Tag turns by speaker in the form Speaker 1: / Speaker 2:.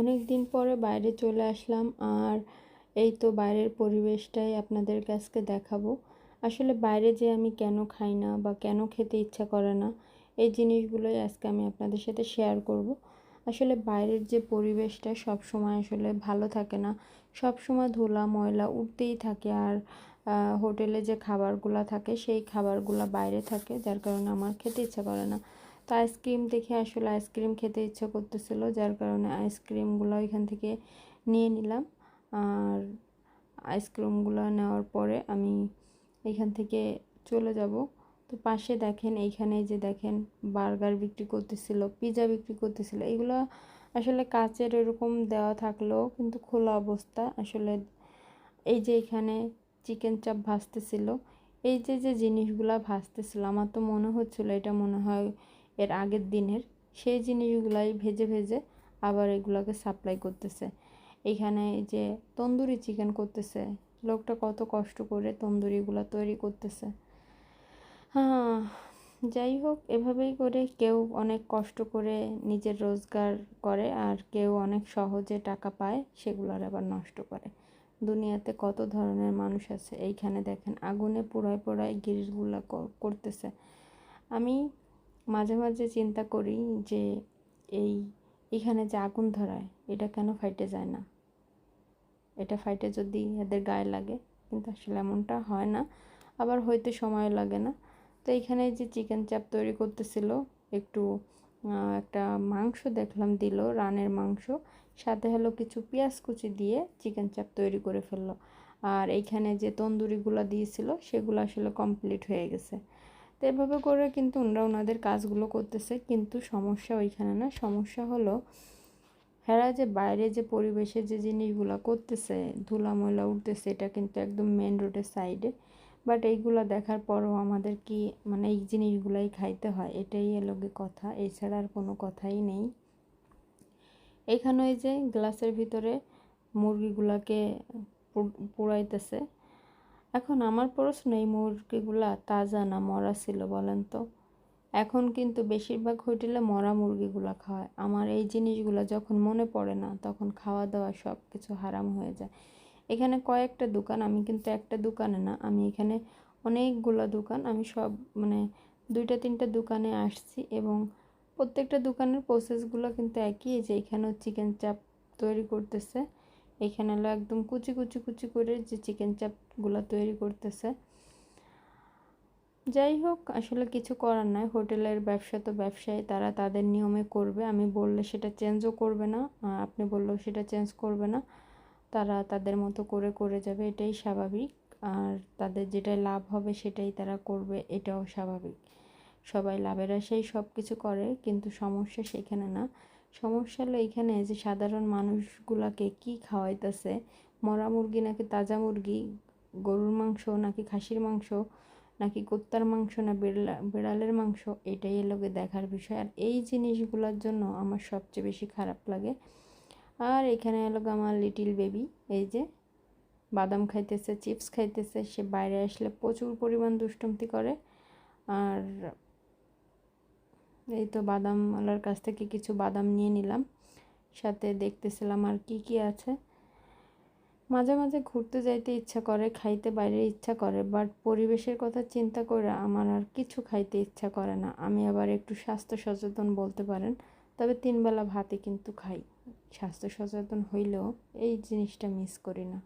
Speaker 1: অনেক দিন পরে বাইরে চলে আসলাম আর এই তো বাইরের পরিবেশটাই আপনাদের কাছকে দেখাবো। আসলে বাইরে যে আমি কেন খাই না বা কেন খেতে ইচ্ছা করে না, এই জিনিসগুলোই আজকে আমি আপনাদের সাথে শেয়ার করব। আসলে বাইরের যে পরিবেশটা সব সময় আসলে ভালো থাকে না। সব সময় ধুলা, ময়লা উঠতেই থাকে আর হোটেলে যে খাবারগুলো থাকে সেই খাবারগুলো বাইরে থাকে, যার কারণে আমার খেতে ইচ্ছা করে না। তো আইসক্রিম দেখে আসলে আইসক্রিম খেতে ইচ্ছা করতেছিল, যার কারণে আইসক্রিমগুলো এখান থেকে নিয়ে নিলাম। আর আইসক্রিমগুলো নেওয়ার পরে আমি এখান থেকে চলে যাব। তো পাশে দেখেন, এইখানে যে দেখেন বার্গার বিক্রি করতেছিল, পিজা বিক্রি করতেছিল, এগুলো আসলে কাচের এরকম দেওয়া থাকলেও কিন্তু খোলা অবস্থা। আসলে এই যে এখানে চিকেন চাপ ভাজতেছিল, এই যে যে জিনিসগুলো ভাজতেছিল, আমার তো মনে হচ্ছিল, এটা মনে হয় এর আগের দিনের। সেই জিনিসগুলাই ভেজে ভেজে আবার এগুলোকে সাপ্লাই করতেছে। এখানে যে তন্দুরি চিকেন করতেছে। লোকটা কত কষ্ট করে তন্দুরিগুলো তৈরি করতেছে। হ্যাঁ যাই হোক, এভাবেই করে কেউ অনেক কষ্ট করে নিজের রোজগার করে আর কেউ অনেক সহজে টাকা পায়, সেগুলোর আবার নষ্ট করে। দুনিয়াতে কত ধরনের মানুষ আছে, এইখানে দেখেন, আগুনে পোড়ায় পোড়ায় গিরিশগুলো করতেছে। আমি মাঝে মাঝে চিন্তা করি যে এই এখানে যে আগুন ধরায়, এটা কেন ফাইটে যায় না? এটা ফাইটে যদি এদের গায়ে লাগে, কিন্তু আসলে এমনটা হয় না। আবার হইতে সময় লাগে না। তো এইখানে যে চিকেন চাপ তৈরি করতেছিল, একটু একটা মাংস দেখলাম দিল, রানের মাংস। সাথে হলো কিছু পেঁয়াজ কুচি দিয়ে চিকেন চাপ তৈরি করে ফেলল। আর এইখানে যে তন্দুরিগুলো দিয়েছিল, সেগুলো আসলে কমপ্লিট হয়ে গেছে। তো এভাবে করে কিন্তু ওনারা ওনাদের কাজগুলো করতেছে, কিন্তু সমস্যা ওইখানে না। সমস্যা হলো হেরা যে বাইরে যে পরিবেশে যে জিনিসগুলো করতেছে, ধুলা ময়লা উঠতেছে, এটা কিন্তু একদম মেন রোডের সাইডে বাট এইগুলো দেখার পরও আমাদের কি মানে এই জিনিসগুলাই খাইতে হয়, এটাই এলোগে কথা। এছাড়া আর কোনো কথাই নেই। এখানে ওই যে গ্লাসের ভিতরে মুরগিগুলাকে পুড়াইতেছে। এখন আমার প্রশ্ন এই মুরগিগুলা তাজা না মরা ছিল বলেন তো? এখন কিন্তু বেশিরভাগ হোটেলে মরা মুরগিগুলো খাওয়ায় আমার এই জিনিসগুলো যখন মনে পড়ে না, তখন খাওয়া দাওয়া সব কিছু হারাম হয়ে যায়। এখানে কয়েকটা দোকান, আমি কিন্তু একটা দোকানে না, আমি এখানে অনেকগুলো দোকান, আমি সব মানে দুইটা, তিনটা দোকানে আসছি এবং প্রত্যেকটা দোকানের প্রসেসগুলো কিন্তু একই যে এখানেও চিকেন চাপ তৈরি করতেছে। এখানে হলো একদম কুচি কুচি কুচি করে যে চিকেন চাপগুলো তৈরি করতেছে। যাই হোক, আসলে কিছু করার নাই। হোটেলের ব্যবসা তো ব্যবসায়ী, তারা তাদের নিয়মে করবে। আমি বললে সেটা চেঞ্জও করবে না আপনি বললেও সেটা চেঞ্জ করবে না। তারা তাদের মতো করে করে যাবে, এটাই স্বাভাবিক। আর তাদের যেটাই লাভ হবে সেটাই তারা করবে, এটাও স্বাভাবিক। সবাই লাভের আশাই সব কিছু করে, কিন্তু সমস্যা সেখানে না। সমস্যা হলো এখানে যে সাধারণ মানুষগুলাকে কি খাওয়াইতেছে? মরা মুরগি নাকি তাজা মুরগি? গরুর মাংস নাকি খাসির মাংস? নাকি কুত্তার মাংস না বিড়লা, বিড়ালের মাংস? এটাই এলোকে দেখার বিষয়। আর এই জিনিসগুলোর জন্য আমার সবচেয়ে বেশি খারাপ লাগে। আর এখানে এলো আমার লিটিল বেবি এই যে বাদাম খাইতেছে চিপস খাইতেছে, সে বাইরে আসলে প্রচুর পরিমাণ দুষ্টুমতি করে। আর এই তো বাদামওয়ালার কাছ থেকে কিছু বাদাম নিয়ে নিলাম। সাথে দেখতেছিলাম আর কি কি আছে। মাঝে মাঝে ঘুরতে যাইতে ইচ্ছা করে, খাইতে বাইরে ইচ্ছা করে বাট পরিবেশের কথা চিন্তা করে আমার আর কিছু খাইতে ইচ্ছা করে না। আমি আবার একটু স্বাস্থ্য সচেতন বলতে পারেন, তবে তিনবেলা ভাতে কিন্তু খাই। স্বাস্থ্য সচেতন হইলেও এই জিনিসটা মিস করি না।